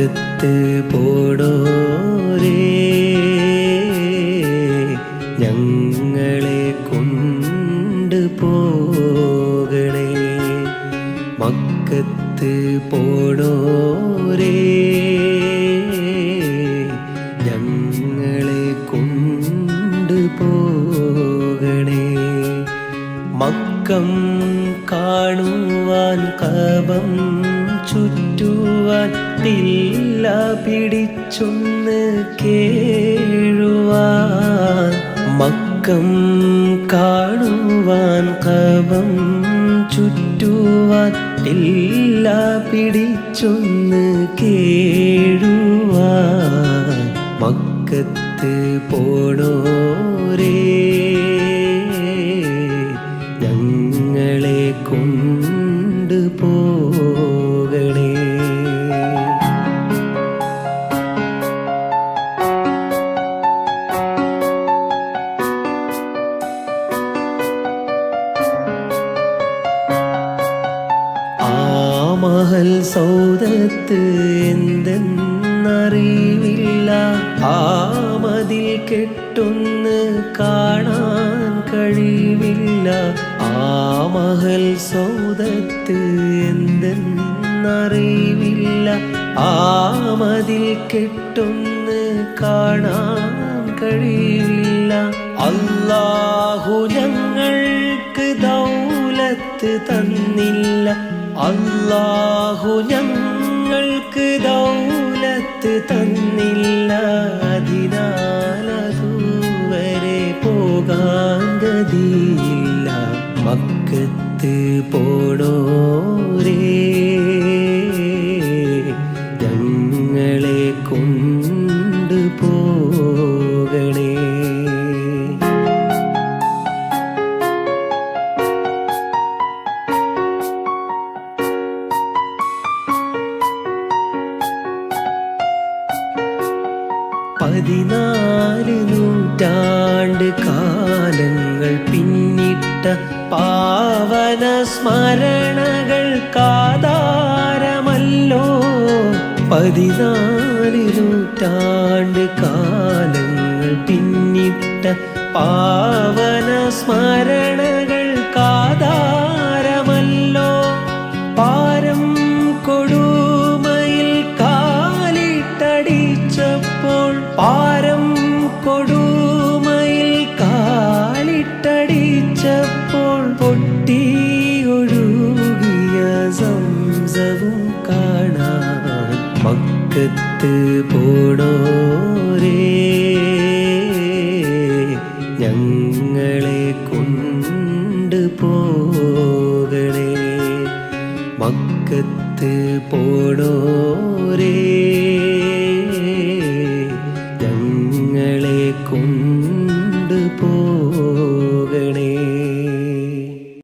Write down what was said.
മക്കത്ത് പോടോരേ. ഞങ്ങളെ കൊണ്ടു പോകണേ. മക്കത്ത് പോടോരേ. ഞങ്ങളെ കൊണ്ടു പോകണേ. മക്കം കാണുവാൻ കപം ചുറ്റുവാൻ തില്ല പിടിച്ചൊന്ന് കേഴുവാൻ. മക്കം കാണുവാൻ കവം ചുറ്റുവത്തില്ല പിടിച്ചൊന്ന് കേഴുവാൻ. മക്കത്ത് പോടോരേ. മഹൽ സൗദത്ത് എന്തെന്നറിവില്ല. ആ മതിൽ കെട്ടൊന്ന് കാണാൻ കഴിവില്ല. ആ മഹൽ സൗദത്ത് എന്തെന്നറിവില്ല. ആ മതിൽ കെട്ടൊന്ന് കാണാൻ കഴിയില്ല അല്ലാഹു ഞങ്ങൾക്ക് ദൗലത്ത് തന്നില്ല. അല്ലാഹു ഞങ്ങൾക്ക് ദൗലത്ത് തന്നില്ല. അതിനാലതുവരെ പോകാൻ ഗതിയില്ല. മക്കത്ത് പോടോരേ. പതിനാല് നൂറ്റാണ്ട് കാലങ്ങൾ പിന്നിട്ട പാവന സ്മരണകൾ കാതാരമല്ലോ. പതിനാല് നൂറ്റാണ്ട് കാലങ്ങൾ പിന്നിട്ട പാവന സ്മരണകൾ നീട്ടി സംസവും കാണാൻ മക്കത്ത് പോടോരേ. ഞങ്ങളെ കൊണ്ട് പോകണേ. മക്കത്ത് പോടോരേ. ഞങ്ങളെ കൊണ്ട്